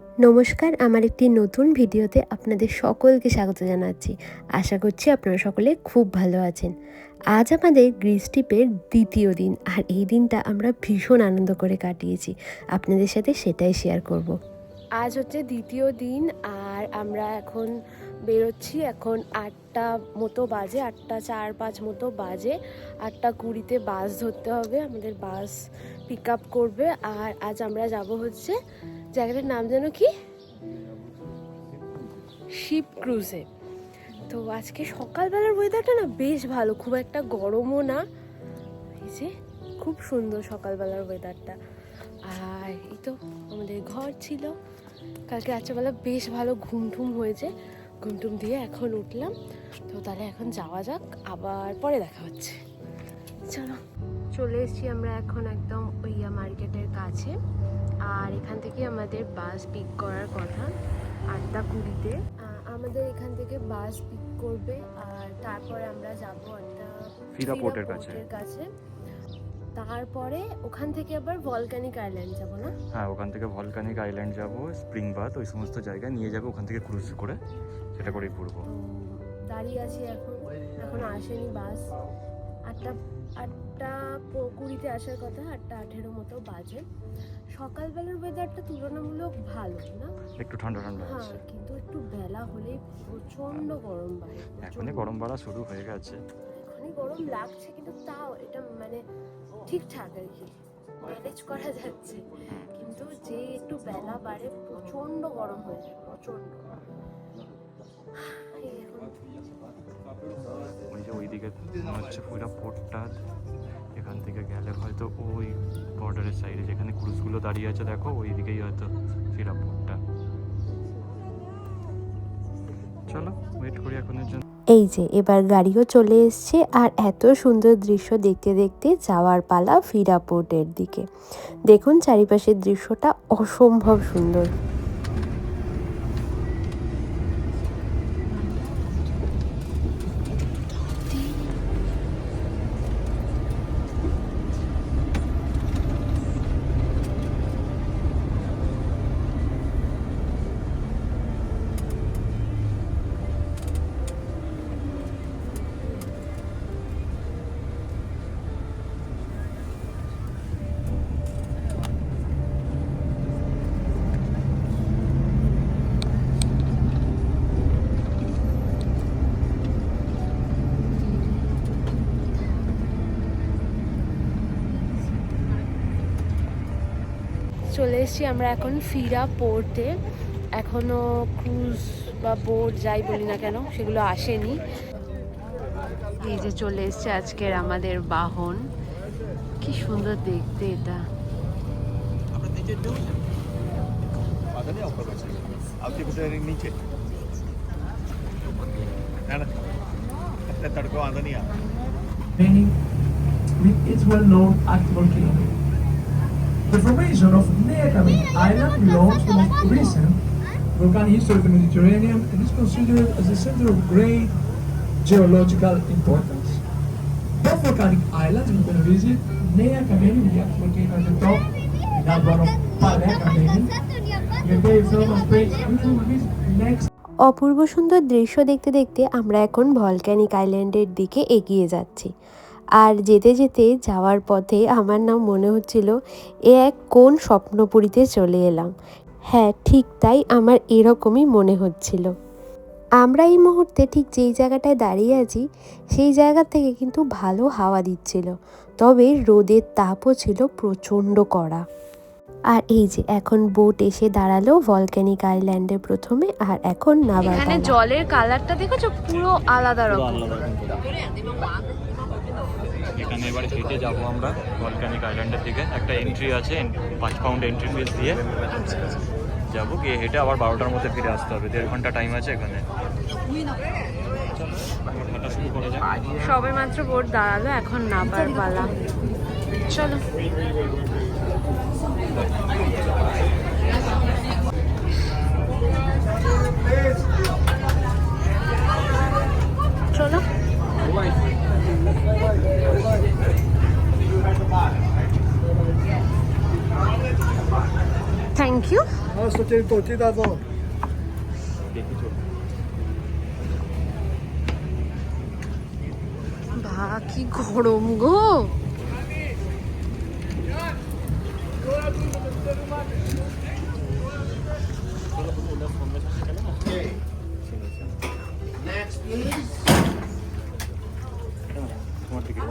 নমস্কার, আমার একটি নতুন ভিডিওতে আপনাদের সকলকে স্বাগত জানাচ্ছি। আশা করছি আপনারা সকলে খুব ভালো আছেন। আজ আমাদের গ্রিস ট্রিপের দ্বিতীয় দিন, আর এই দিনটা আমরা ভীষণ আনন্দ করে কাটিয়েছি। আপনাদের সাথে সেটাই শেয়ার করব। আজ হচ্ছে দ্বিতীয় দিন, আর আমরা এখন বেরোচ্ছি এখন আটটা মতো বাজে, আটটা চার পাঁচ মতো বাজে। আটটা কুড়িতে বাস ধরতে হবে, আমাদের বাস পিক আপ করবে। আর আজ আমরা যাব হচ্ছে জায়গাটার নাম যেন কি? শিপ ক্রুজে। তো আজকে সকালবেলার ওয়েদারটা না বেশ ভালো, খুব একটা গরমও না। এই যে, খুব সুন্দর সকালবেলার ওয়েদারটা আর এই তো আমাদের ঘর ছিল। কালকে রাত্রেবেলা বেশ ভালো ঘুম টুম হয়েছে। ঘুম টুম দিয়ে এখন উঠলাম। তো তাহলে এখন যাওয়া যাক, আবার পরে দেখা হচ্ছে। চলো। চলে এসেছি আমরা এখন একদম ওইয়া মার্কেটের কাছে। আর এখান থেকে আমাদের বাস পিক করার কথা আটটা কুড়িতে। আমাদের এখান থেকে বাস পিক করবে আর তারপরে আমরা যাব একটা ফিরা পোর্টের কাছে। কাছে। তারপরে ওখান থেকে আবার ভলকানিক আইল্যান্ড যাব না? হ্যাঁ ওখান থেকে ভলকানিক আইল্যান্ড যাব স্প্রিং বাথ ওই সমস্ত জায়গায় নিয়ে যাবে ওখান থেকে ক্রুজ করে সেটা করেই ঘুরবো। দাঁড়িয়ে আছি এখন। এখন আসেনি বাস। আটটা আটটা কুড়িতে আসার কথা আটটা আঠেরো মতো বাজে। সকালবেলার ওয়েদারটা তুলনামূলক ভালো না? একটু ঠান্ডা ঠান্ডা হ্যাঁ কিন্তু একটু বেলা হলেই প্রচণ্ড গরম বাড়ে এখনই। গরম বাড়া শুরু হয়ে গেছে। এখনই গরম লাগছে কিন্তু তাও এটা মানে ঠিকঠাক আর কি ম্যানেজ করা যাচ্ছে। কিন্তু যে একটু বেলা বাড়ে প্রচণ্ড গরম হয়ে যায় প্রচণ্ড ওই যে ওইদিকে হচ্ছে পুরো পোর্টটা এখান থেকে গেলে হয়তো ওই বর্ডারের সাইডে যেখানে ক্রুজগুলো দাঁড়িয়ে আছে, দেখো ওই দিকেই হয়তো ফিরা পোর্টটা চলো ওয়েট করি এখনের জন্য। এই যে, এবার গাড়িও চলে এসছে, আর এত সুন্দর দৃশ্য দেখতে দেখতে যাওয়ার পালা ফিরা পোর্টের দিকে। দেখুন চারিপাশের দৃশ্যটা অসম্ভব সুন্দর। এসেছি আমরা এখন ফিরা পোর্টে। এখনও ক্রুজ বা বোট যাই বলি না কেন, সেগুলো আসেনি। এই যে চলে এসছে আজকের আমাদের বাহন। কি সুন্দর দেখতে এটা। It's well known at Volcano. The formation of Neakamin Island belongs to most recent volcanic history of the Mediterranean and is considered as a center of great geological importance. Both volcanic islands we're going to visit, Neakamin with the volcano at the top, and that one of Palekamin. You're very film and space, we will visit next অপূর্ব সুন্দর দৃশ্য দেখতে দেখতে আমরা এখন volcanic আইল্যান্ডের দিকে এগিয়ে যাচ্ছি আর যেতে যেতে যাওয়ার পথে আমার নাম মনে হচ্ছিল এ এক কোন স্বপ্নপুরীতে চলে এলাম। হ্যাঁ ঠিক তাই আমার এরকমই মনে হচ্ছিল। আমরা এই মুহূর্তে ঠিক যেই জায়গাটায় দাঁড়িয়ে আছি সেই জায়গা থেকে কিন্তু ভালো হাওয়া দিচ্ছিল তবে রোদের তাপও ছিল প্রচণ্ড কড়া। আর এই যে এখন বোট এসে দাঁড়াল ভলক্যানিক আইল্যান্ডে প্রথমে আর এখন নাবার এখানে জলের কালারটা দেখেছ? পুরো আলাদা রকম। এখানে এবার হেঁটে যাব আমরা ভলকানিক আইল্যান্ডের দিকে। একটা এন্ট্রি আছে পাঁচ পাউন্ড এন্ট্রি ফিস দিয়ে। যাব গিয়ে হেঁটে আবার বারোটার মধ্যে ফিরে আসতে হবে। দেড় ঘণ্টা টাইম আছে এখানে। সবে মাত্র বোট দাঁড়াল এখন নাবার পালা। চলো। চলো থ্যাংক ইউ 저기 또 찌다서 দেখি চল বা কি গরম গো তোমার টিকিট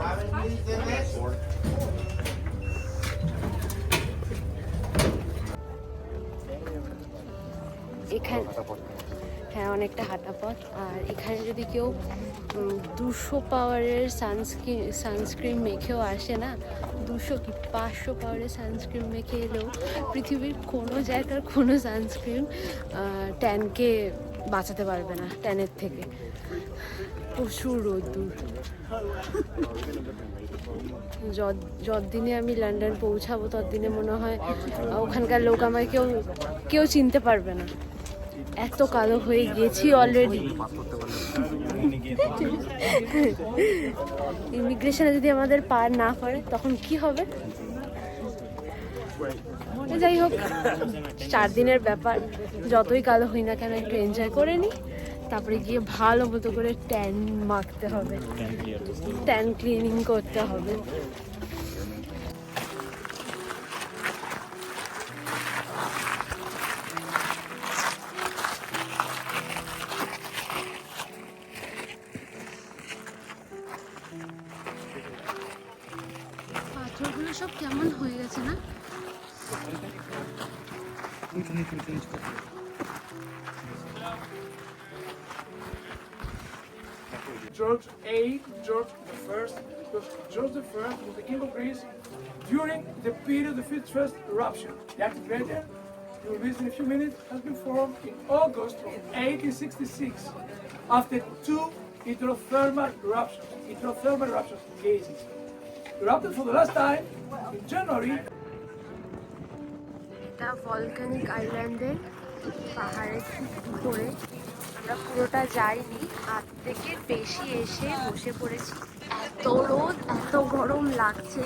এখানে অনেকটা হাঁটা পথ। আর এখানে যদি কেউ দুশো পাওয়ারের সানস্ক্রিন সানস্ক্রিন মেখেও আসে না, দুশো কি পাঁচশো পাওয়ারের সানস্ক্রিন মেখে এলেও পৃথিবীর কোনো জায়গার কোনো সানস্ক্রিন ট্যানকে বাঁচাতে পারবে না ট্যানের থেকে। প্রচুর রোদ্দুর। যত, যতদিনে আমি লন্ডন পৌঁছাবো, ততদিনে মনে হয় ওখানকার লোক আমায় কেউ কেউ চিনতে পারবে না। এত কালো হয়ে গেছি অলরেডি ইমিগ্রেশনে যদি আমাদের পার না করে তখন কি হবে? যাই হোক চার দিনের ব্যাপার। যতই কালো হই না কেন একটু এনজয় করে নিই। তারপরে গিয়ে ভালো মতো করে ট্যান মাখতে হবে। ট্যান ক্লিনিং করতে হবে। George VIII, George I, because George I was the king of Greece during the period of the first eruption. The active gradient, you will visit in a few minutes, has been formed in August of 1866 after two hydrothermal eruptions. Hydrothermal eruptions gases. Erupted for the last time in January এটা volcanic আইল্যান্ডের পাহাড়ের ঠিক উপরে আমরা পুরোটা যাইনি। হাত থেকে বেশি এসে বসে পড়েছি। এত রোদ, এত গরম লাগছে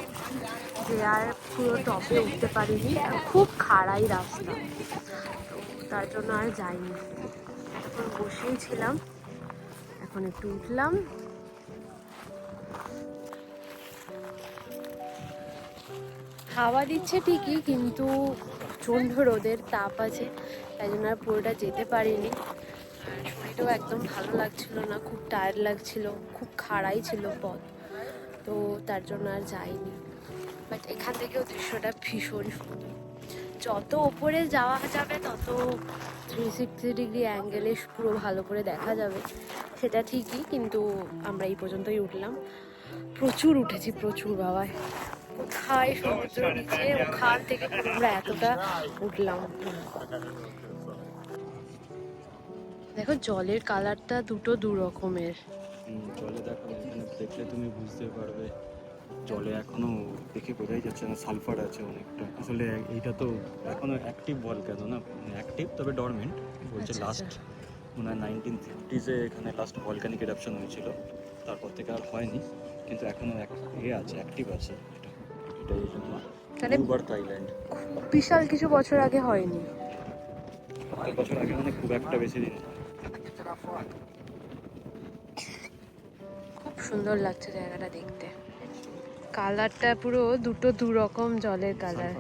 যে আর পুরো টপে উঠতে পারিনি। খুব খাড়াই রাস্তা। তো তার জন্য আর যাইনি। এখন বসেই ছিলাম। এখন একটু উঠলাম। হাওয়া দিচ্ছে ঠিকই, কিন্তু প্রচণ্ড রোদের তাপ আছে। তাই জন্য আর পুরোটা যেতে পারিনি। আর একদম ভালো লাগছিল না, খুব টায়ার্ড লাগছিল, খুব খাড়াই ছিল পথ, তো তার জন্য আর যাইনি। বাট এখান থেকেও দৃশ্যটা ভীষণ সুন্দর। যত ওপরে যাওয়া যাবে, তত থ্রি সিক্সটি ডিগ্রি অ্যাঙ্গেলে পুরো ভালো করে দেখা যাবে। সেটা ঠিকই, কিন্তু আমরা এই পর্যন্তই উঠলাম। প্রচুর উঠেছি, প্রচুর বাবায় কোথায় সমুদ্র নিচে, ওখান থেকে আমরা এতটা উঠলাম। দেখো জলের কালারটা দুটো দু রকমের জলে দেখো এখানে দেখলে তুমি বুঝতে পারবে। জলে এখনও দেখে বোঝাই যাচ্ছে না সালফার আছে অনেকটা। আসলে এইটা তো এখনও অ্যাক্টিভ বল কেন না? অ্যাক্টিভ তবে ডরমেন্ট বলছে আচ্ছা, লাস্ট মনে হয় নাইনটিন ফিফটিজে এখানে লাস্ট ভলকানিক এরাপশন হয়েছিল। তারপর থেকে আর হয়নি কিন্তু এখনও এক- এ আছে অ্যাক্টিভ আছে। এটা এই জন্য। আইল্যান্ড বিশাল কিছু বছর আগে হয়নি। বছর আগে মানে খুব একটা বেশি দিন খুব সুন্দর লাগছে জায়গাটা দেখতে। কালারটা পুরো দুটো দু রকম জলের কালার।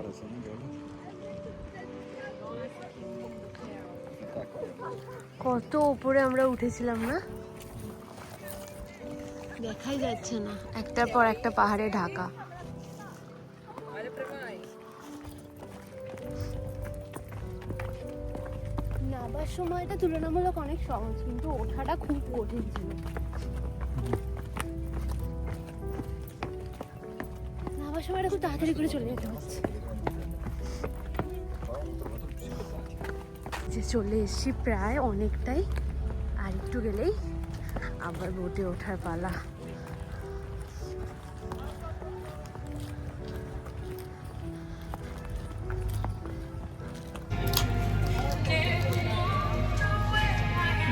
কত উপরে আমরা উঠেছিলাম না? দেখাই যাচ্ছে না। একটার পর একটা পাহাড়ে ঢাকা। নামার সময়টা তুলনামূলক অনেক সহজ কিন্তু ওঠাটা খুব কঠিন ছিল। সময়টা খুব তাড়াতাড়ি করে চলে যেতে হচ্ছে। যে চলে এসেছি প্রায় অনেকটাই আর একটু গেলেই আবার বোটে ওঠার পালা।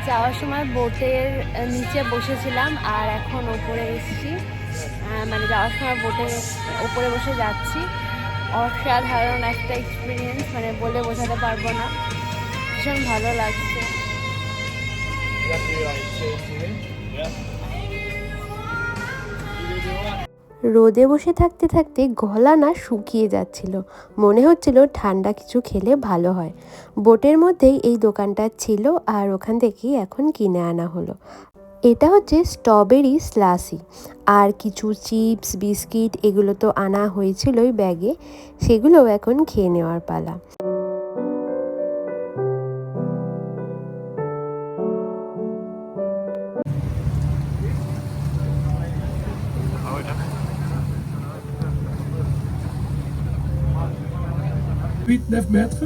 যাওয়ার সময় বোটের নিচে বসেছিলাম আর এখন ওপরে এসেছি। মানে যাওয়ার সময় বোটে ওপরে বসে যাচ্ছি। অসাধারণ একটা এক্সপিরিয়েন্স মানে বলে বোঝাতে পারব না। ভীষণ ভালো লাগছে। রোদে বসে থাকতে থাকতে গলা না শুকিয়ে যাচ্ছিল। মনে হচ্ছিল ঠান্ডা কিছু খেলে ভালো হয়। বোটের মধ্যেই এই দোকানটা ছিল আর ওখান থেকেই এখন কিনে আনা হলো। এটা হচ্ছে স্ট্রবেরি স্লাসি আর কিছু চিপস বিস্কিট এগুলো তো আনা হয়েছিলই ব্যাগে সেগুলোও এখন খেয়ে নেওয়ার পালা। খাও এটা 8-9 mètres.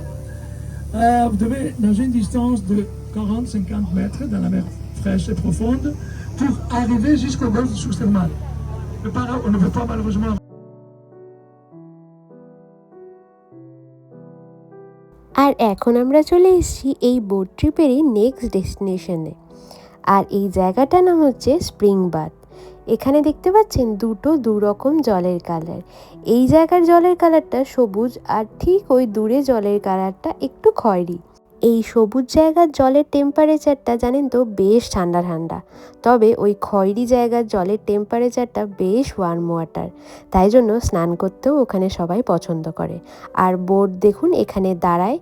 Euh, vous devez nager une distance de 40-50 mètres dans la mer. Et profonde pour arriver jusqu'au golfe sous-thermal. Par là, on ne peut pas malheureusement. আর এখন আমরা চলে এসেছি এই বোট ট্রিপেরই নেক্সট ডেস্টিনেশনে আর এই জায়গাটার নাম হচ্ছে স্প্রিং বাথ এখানে দেখতে পাচ্ছেন দুটো দু রকম জলের কালার এই জায়গার জলের কালারটা সবুজ আর ঠিক ওই দূরে জলের কালারটা একটু খয়েরি। এই সবুজ জায়গার জলের টেম্পারেচারটা জানেন তো বেশ ঠান্ডা ঠান্ডা। তবে ওই খয়েরি জায়গার জলের টেম্পারেচারটা বেশ ওয়ার্ম ওয়াটার তাই জন্য স্নান করতেও ওখানে সবাই পছন্দ করে। আর বোট দেখুন এখানে দাঁড়ায়,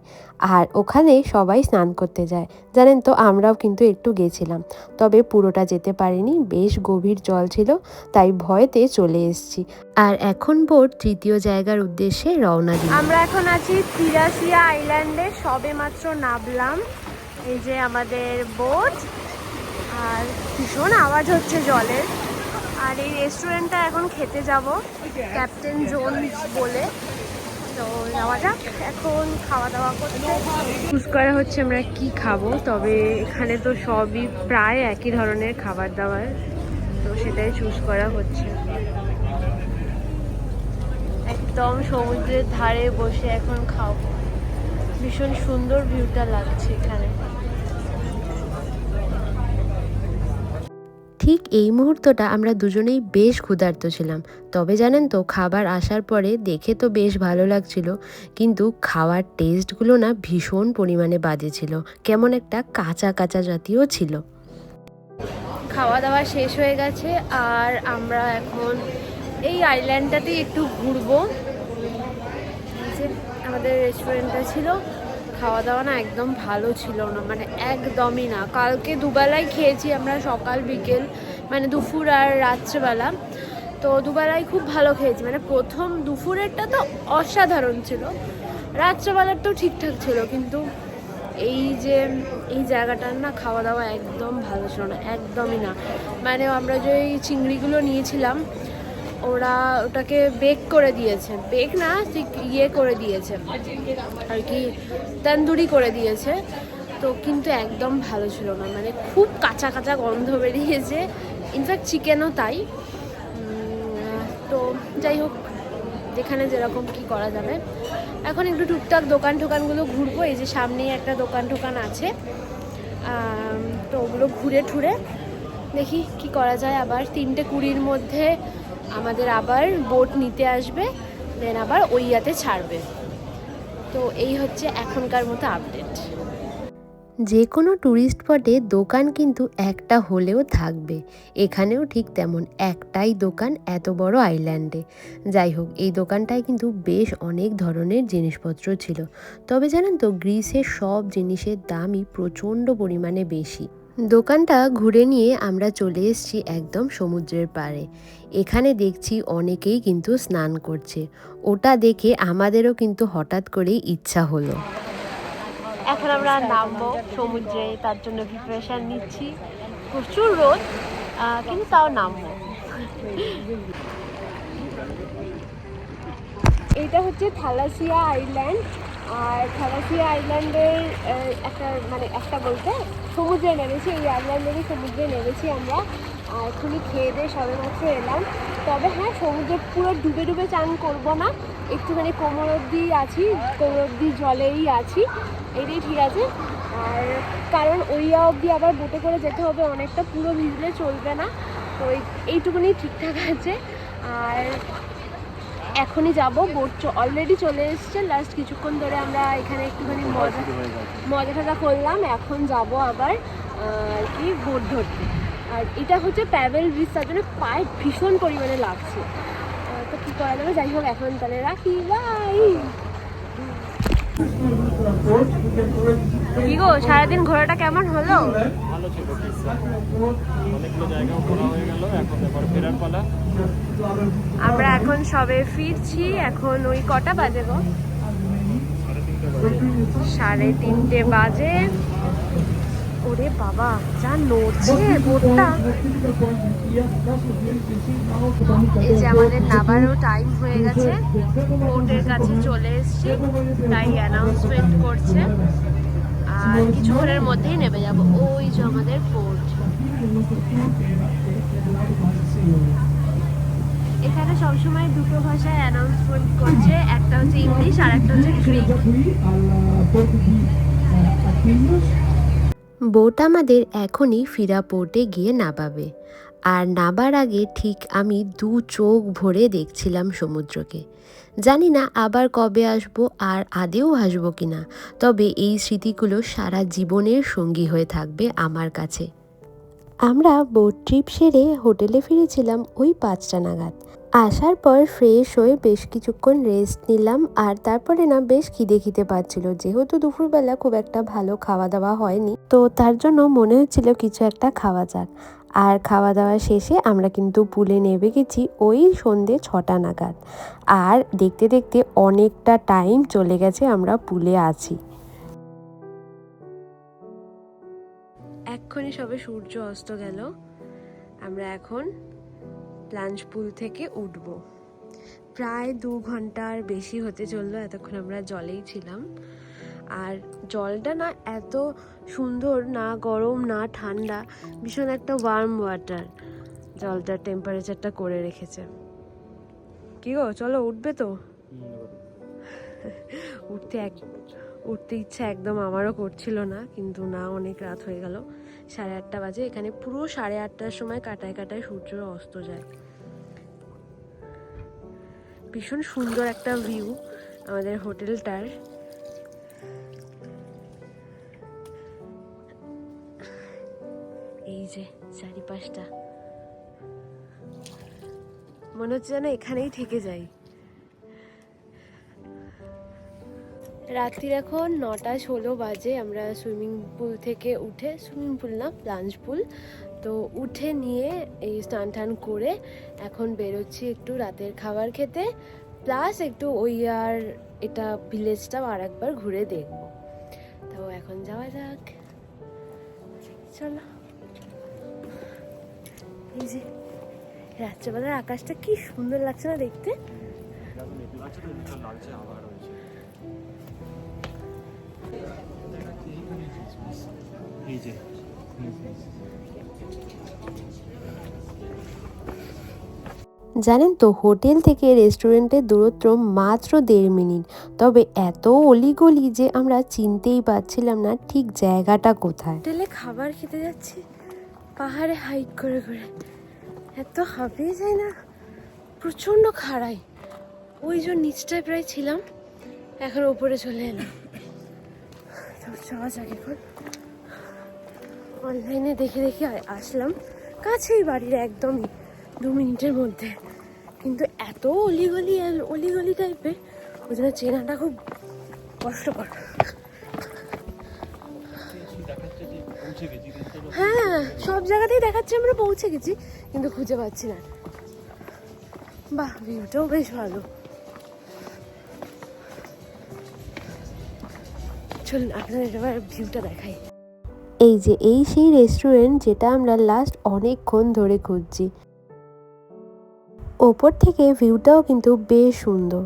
আর ওখানে সবাই স্নান করতে যায়। জানেন তো আমরাও কিন্তু একটু গেছিলাম, তবে পুরোটা যেতে পারিনি, বেশ গভীর জল ছিল, তাই ভয়তে চলে এসেছি। আর এখন বোট তৃতীয় জায়গার উদ্দেশ্যে রওনা দিই আমরা এখন আছি তিরাসিয়া আইল্যান্ডে সবে মাত্র নামলাম এই যে আমাদের বোট আর ভীষণ আওয়াজ হচ্ছে জলের আর এই রেস্টুরেন্টটা এখন খেতে যাব ক্যাপ্টেন জোন বলে। তো যাওয়া এখন খাওয়া দাওয়া করতে। চুজ করা হচ্ছে আমরা কি খাব, তবে এখানে তো সবই প্রায় একই ধরনের খাবার দাবার। তো সেটাই চুজ করা হচ্ছে। একদম সমুদ্রের ধারে বসে এখন খাব। ভীষণ সুন্দর ভিউটা লাগছে এখানে। ঠিক এই মুহূর্তটা আমরা দুজনেই বেশ ক্ষুধার্ত ছিলাম। তবে জানেন তো খাবার আসার পরে দেখে তো বেশ ভালো লাগছিল কিন্তু খাওয়ার টেস্টগুলো না ভীষণ পরিমাণে বাজে ছিল কেমন একটা কাঁচা কাঁচা জাতীয় ছিল। খাওয়া দাওয়া শেষ হয়ে গেছে আর আমরা এখন এই আইল্যান্ডটাতে একটু ঘুরবো। আমাদের রেস্টুরেন্টটা ছিল খাওয়া দাওয়া না একদম ভালো ছিল না মানে একদমই না। কালকে দুবেলায় খেয়েছি আমরা সকাল, বিকেল মানে দুপুর আর রাত্রেবেলা। তো দুবেলায় খুব ভালো খেয়েছি মানে প্রথম দুপুরেরটা তো অসাধারণ ছিল, রাত্রেবেলারটাও ঠিকঠাক ছিল, কিন্তু এই যে এই জায়গাটার না খাওয়া দাওয়া একদম ভালো ছিল না, একদমই না। মানে আমরা যে এই চিংড়িগুলো নিয়েছিলাম ওরা ওটাকে বেক করে দিয়েছে। বেক না, ঠিক ইয়ে করে দিয়েছে। আর কি, তন্দুরি করে দিয়েছে। তো কিন্তু একদম ভালো ছিল না। মানে খুব কাঁচা কাঁচা গন্ধ বেরিয়েছে। ইনফ্যাক্ট চিকেনও তাই। তো যাই হোক, যেখানে যেরকম কি করা যাবে। এখন একটু টুকটাক দোকান টোকানগুলো ঘুরবো। এই যে সামনেই একটা দোকান টোকান আছে। তো ওগুলো ঘুরে ঠুরে দেখি কি করা যায়। আবার তিনটে কুড়ির মধ্যে আমাদের আবার বোট নিতে আসবে দেন আবার ওই ইয়াতে ছাড়বে। তো এই হচ্ছে এখনকার মতো আপডেট যে কোনো ট্যুরিস্ট স্পটে দোকান কিন্তু একটা হলেও থাকবে। এখানেও ঠিক তেমন একটাই দোকান এত বড় আইল্যান্ডে যাই হোক, এই দোকানটায় কিন্তু বেশ অনেক ধরনের জিনিসপত্র ছিল। তবে জানেন তো, গ্রিসের সব জিনিসের দামই প্রচণ্ড পরিমাণে বেশি। দোকানটা ঘুরে নিয়ে আমরা চলে এসেছি একদম সমুদ্রের পাড়ে। এখানে দেখছি অনেকেই কিন্তু স্নান করছে। ওটা দেখে আমাদেরও কিন্তু হঠাৎ করেই ইচ্ছা হলো। এখন আমরা নামবো সমুদ্রে তার জন্য প্রিপারেশন নিচ্ছি। প্রচুর রোদ কিন্তু তাও নামবো। এটা হচ্ছে থালাসিয়া আইল্যান্ড আর থালাসিয়া আইল্যান্ডের একটা মানে একটা বলতে সমুদ্রে নেমেছি, এই আইল্যান্ডেরই সমুদ্রে নেমেছি আমরা। আর এখনই খেয়ে দিয়ে সবেমাত্র এলাম। তবে হ্যাঁ সমুদ্রে পুরো ডুবে ডুবে চান করব না। একটুখানি কোমর অব্দি আছি, কোমর অব্দি জলেই আছি, এটাই ঠিক আছে। আর কারণ ওইয়া অবধি আবার বোটে করে যেতে হবে, অনেকটা পুরো ভিজলে চলবে না। তো এই- এইটুকুনি ঠিকঠাক আছে। আর এখনই যাব। বোট অলরেডি চলে এসছে। লাস্ট কিছুক্ষণ ধরে আমরা এখানে একটুখানি মজা মজা টজা করলাম। এখন যাব আবার আর কি বোট ধরতে। আর এটা হচ্ছে প্যাভেল ব্রিজ তার জন্য পায়ে ভীষণ পরিমাণে লাগছে। তো কী করা যাবে? যাই হোক এখন তাহলে রাখি। বাই কি গো সারাদিন ঘোরাটা কেমন হলো? ভালো ছিল অনেকগুলো জায়গাও ঘোরা হয়ে গেল এখন এবার ফেরার পালা। আমরা এখন সবে ফিরছি এখন ওই কটা বাজে গো? সাড়ে তিনটে বাজে। ওরে বাবা যা নড়ছে বোটটা এই যে আমাদের নাবারও টাইম হয়ে গেছে। বোটের কাছে চলে এসেছি। তাই অ্যানাউন্সমেন্ট করছে। আর কিছুক্ষণের মধ্যেই নেমে যাব। ওই যে আমাদের পোর্ট এখানে সবসময় দুটো ভাষায় অ্যানাউন্সমেন্ট করছে। একটা হচ্ছে ইংলিশ আর একটা হচ্ছে গ্রিক বোট আমাদের এখনই ফিরা পোর্টে গিয়ে নাবাবে আর নাবার আগে ঠিক আমি দু চোখ ভরে দেখছিলাম সমুদ্রকে। জানি না আবার কবে আসব আর আদেও আসব কিনা, তবে এই স্মৃতিগুলো সারা জীবনের সঙ্গী হয়ে থাকবে আমার কাছে। আমরা বোট ট্রিপ সেরে হোটেলে ফিরেছিলাম ওই পাঁচটা নাগাদ। আসার পর ফ্রেশ হয়ে বেশ কিছুক্ষণ রেস্ট নিলাম, আর তারপরে না বেশ খিদে খিদে পাচ্ছিল। যেহেতু দুপুরবেলা খুব একটা ভালো খাওয়া দাওয়া হয়নি, তো তার জন্য মনে হচ্ছিল কিছু একটা খাওয়া যাক। আর খাওয়া দাওয়া শেষে আমরা কিন্তু পুলে নেমে গেছি ওই সন্ধে ছটা নাগাদ। আর দেখতে দেখতে অনেকটা টাইম চলে গেছে আমরা পুলে আছি। এক্ষুনি সবে সূর্য অস্ত গেল। আমরা এখন লাঞ্চ পুল থেকে উঠব। প্রায় দু ঘণ্টার বেশি হতে চলল এতক্ষণ আমরা জলেই ছিলাম। আর জলটা না এত সুন্দর, না গরম, না ঠান্ডা, ভীষণ একটা ওয়ার্ম ওয়াটার জলটার টেম্পারেচারটা করে রেখেছে। কি গো, চলো উঠবে তো? উঠতে এক, উঠতে ইচ্ছা একদম আমারও করছিল না, কিন্তু না, অনেক রাত হয়ে গেল। সাড়ে আটটা বাজে, এখানে পুরো সাড়ে আটটার সময় কাটায় কাটায় সূর্য অস্ত যায়। ভীষণ সুন্দর একটা ভিউ আমাদের হোটেলটার। এই যে চারিপাশটা। মনে হচ্ছে যেন এখানেই থেকে যাই। রাত্রির এখন নটা ষোলো বাজে, আমরা সুইমিং পুল থেকে উঠে, সুইমিং পুল না লাঞ্চ পুল, তো উঠে নিয়ে এই স্নান টান করে এখন বেরোচ্ছি একটু রাতের খাবার খেতে, প্লাস একটু ওই আর এটা ভিলেজটাও আর একবার ঘুরে দেখব। তো এখন যাওয়া যাক। চলো। এই যে, রাত্রেবেলার আকাশটা কি সুন্দর লাগছে না দেখতে? লাগছে আবার। এই যে। জানেন তো হোটেল থেকে রেস্টুরেন্টের দূরত্ব মাত্র দেড় মিনিট। তবে এত অলিগলি যে আমরা চিনতেই পারছিলাম না ঠিক জায়গাটা কোথায়। হোটেলে খাবার খেতে যাচ্ছি পাহাড়ে হাইক করে করে এত হাঁপিয়ে যায় না প্রচণ্ড খাড়াই। ওই যে নিচটায় প্রায় ছিলাম এখন ওপরে চলে এলাম। তো যাক এখন। অনলাইনে দেখে দেখে আসলাম। কাছেই বাড়ির একদমই দু মিনিটের মধ্যে। কিন্তু এত অলিগলি অলিগলি টাইপের ওই জন্য চেনাটা খুব কষ্টকর। হ্যাঁ সব জায়গাতেই দেখাচ্ছে, আমরা পৌঁছে গেছি, কিন্তু খুঁজে পাচ্ছি না। বাহ ভিউটাও বেশ ভালো। চলুন আপনাদের ভিউটা দেখাই। এই যে, এই সেই রেস্টুরেন্ট যেটা আমরা লাস্ট অনেকক্ষণ ধরে খুঁজছি। ওপর থেকে ভিউটাও কিন্তু বেশ সুন্দর।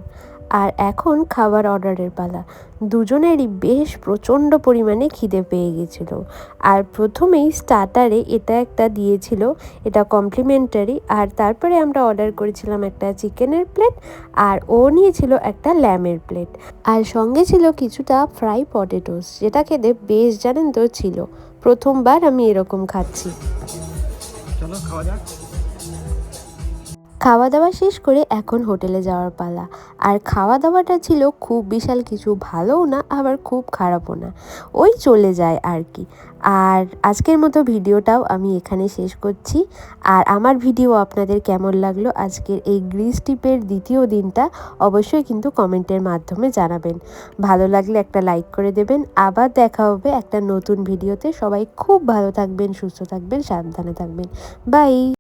আর এখন খাবার অর্ডারের পালা। দুজনেরই বেশ প্রচণ্ড পরিমাণে খিদে পেয়ে গেছিল। আর প্রথমেই স্টার্টারে এটা একটা দিয়েছিল, এটা কমপ্লিমেন্টারি আর তারপরে আমরা অর্ডার করেছিলাম একটা চিকেনের প্লেট আর ও নিয়েছিল একটা ল্যামের প্লেট আর সঙ্গে ছিল কিছুটা ফ্রাই পটেটোস যেটা খেতে বেশ জানেন তো ছিল। প্রথমবার আমি এরকম খাচ্ছি। চলো খাওয়া যাক। খাওয়া দাওয়া শেষ করে এখন হোটেলে যাওয়ার পালা। আর খাওয়া দাওয়াটা ছিল খুব বিশাল, কিছু ভালোও না, আবার খুব খারাপও না। ওই চলে যায় আর কি। আর আজকের মতো ভিডিওটাও আমি এখানে শেষ করছি। আর আমার ভিডিও আপনাদের কেমন লাগল, আজকের এই গ্রিস টিপের দ্বিতীয় দিনটা অবশ্যই কিন্তু কমেন্টের মাধ্যমে জানাবেন। ভালো লাগলে একটা লাইক করে দেবেন। আবার দেখা হবে একটা নতুন ভিডিওতে। সবাই খুব ভালো থাকবেন, সুস্থ থাকবেন, সাবধানে থাকবেন। বাই!